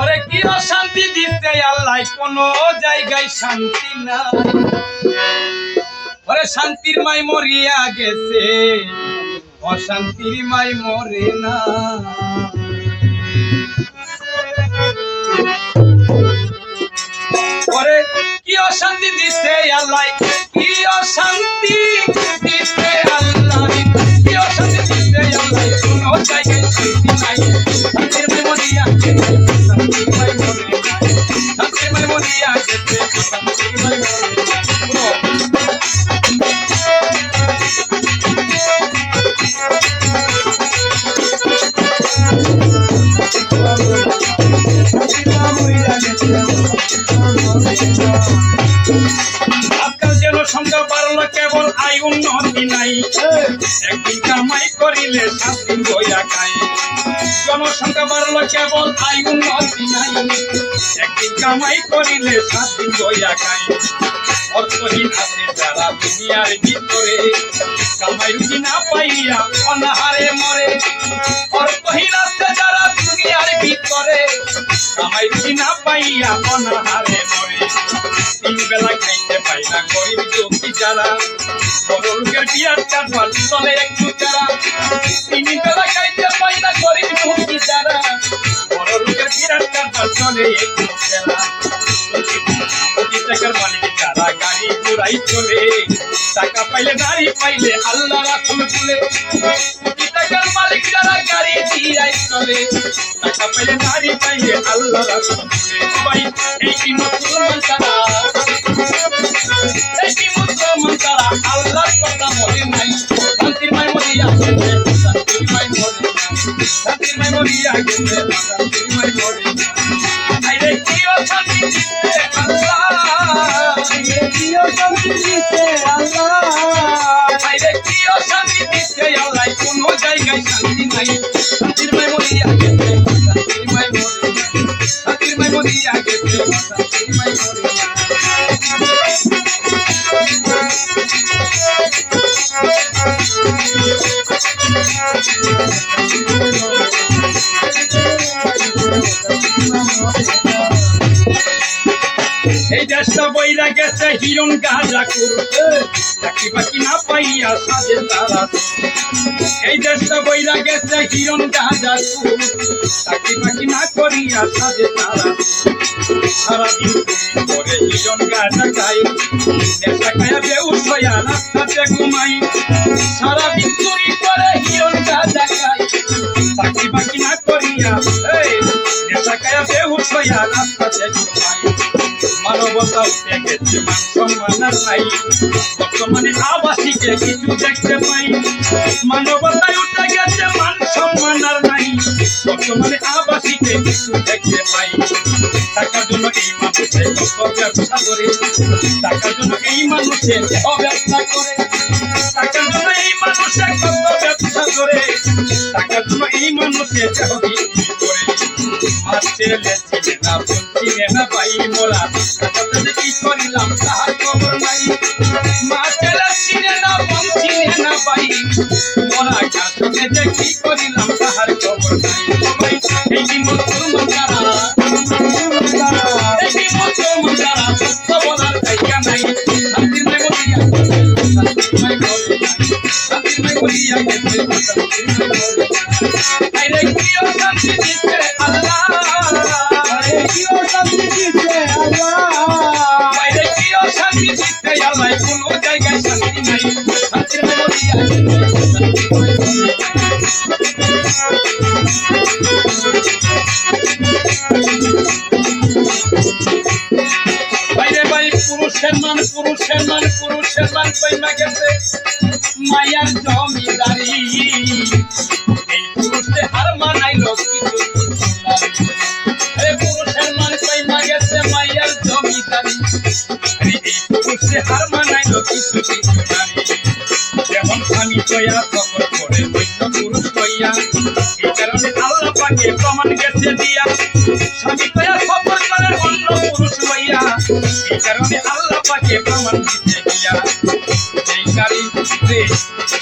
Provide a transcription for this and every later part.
ওরে কি অশান্তি দিতে আল্লাহ, কোন জায়গায় শান্তি না ওরে শান্তির মাই মরিয়া গেছে, অশান্তির মাই মরে না। ওরে কি অশান্তি দিতে আল্লাহ, কি অশান্তি। জনসংখ্যা বাড়লো কেবল আয় উন্নতি নাই। একদিন কামাই করিলে সাত দিন খাই। অর্থহীন আছে যারা দুনিয়ার ভিতরে। কামাই রুটি না পাইয়া অনাহারে মরে। অর্থহীন আছে যারা দুনিয়ার ভিতরে। কামাই রুটি না পাইয়া অনাহারে মরে। তিন বেলা খাইতে পাই না গরিব দুঃখী যারা। বড় লোকের বিয়ার কাটবার চলে একটু যারা। তিন বেলা খাইতে চলে টাকার মালিক যারা গাড়ি ঘোড়াই চলে টাকা পাইলে গাড়ি পাইলে আল্লাহ রাসুল বলে কোটি টাকার মালিক যারা গাড়ি দিয়াই চলে টাকা পাইলে গাড়ি পাইলে আল্লাহ মাই মরিয়া জায়গায় শান্তি নাই শান্তির মাই মরিয়া গেছে শান্তির গেছে হিরণ গাজা করতে। চাকরি বাকি না পাইয়া সাজে তারা। এই দেশটা বইরা গেছে হিরণ গাজা চাকরি বাকি না করিয়া সাজে তারা। সারাদিন করে হিরণ গাজা খাই নেশা খায়া বেউস হইয়া রাস্তাতে ঘুমাই সারাদিন চুরি করে হিরণ গাজা খাই চাকরি বাকি না করিয়া নেশা খায়া বেউস হইয়া রাস্তাতে ঘুমাই মানবতা গেছে মান সম্মান নাই। বর্তমানে আবাসীকে কিছু দেখতে পাই, মানবতায় উঠে গেছে মান সম্মান আর নাই। বর্তমানে আবাসীকে কিছু দেখতে পাই। টাকার জন্য এই মানুষে ব্যবসা করে, টাকার জন্য এই মানুষে অব্যবসা করে, টাকার জন্য এই মানুষে কত ব্যবসা করে, টাকার জন্য এই মানুষে করে। আর ছেলে ছিলে না বোন চিনে না ভাই মোরা কি করিলাম তাহার খবর নাই মা ছেলে চিনে না বোন চিনে না ভাই মোরা কাছে যে কি করিলাম তাহার খবর নাই এই কি মুসলমান যারা এই কি মুসলমান যারা সত্য বলার জায়গা নাই শান্তির নাই বলিয়া শান্তির নাই বলিয়া শান্তির নাই বলিয়া শান্তির নাই বলিয়া আরে কি অশান্তি দিতে আল্লাহ গেছে মায়ার জমিদারি এই পুরুষে হার মানাইলো কিছু আরে পুরুষের মান কইমা গেছে মায়ার জমিদারি এই পুরুষে হার মানাইলো কিছু কিছু নারী যেমন স্বামী কইয়া সফর করে বৈশ্য পুরুষ কইয়া এই কারণে আল্লাহ পাকে প্রমাণ গেছে দিয়া স্বামী কইয়া সফর করে অন্য পুরুষ লইয়া এই কারণে আল্লাহ পাকে প্রমাণ দিতে দিয়া বুঝতে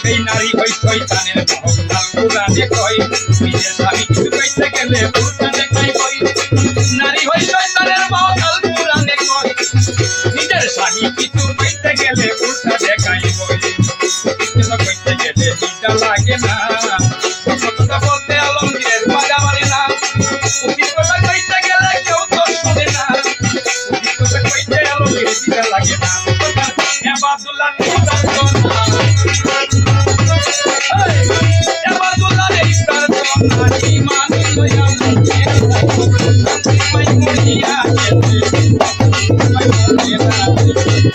সেই নারী ওই শয়তানের ভগবান কোরআনে কয়। নিজের স্বামী কিছু কইতে গেলে কোরআনে কয় কই নারী ওই শয়তানের ভগবান কোরআনে কয়। নিজের স্বামী কিছু কইতে গেলে কোরআনে কয় কই কিছু কইতে গেলে লজ্জা লাগে না? লাগে না।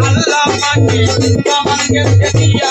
আল্লাহ পাকে আমার গেছে দিয়া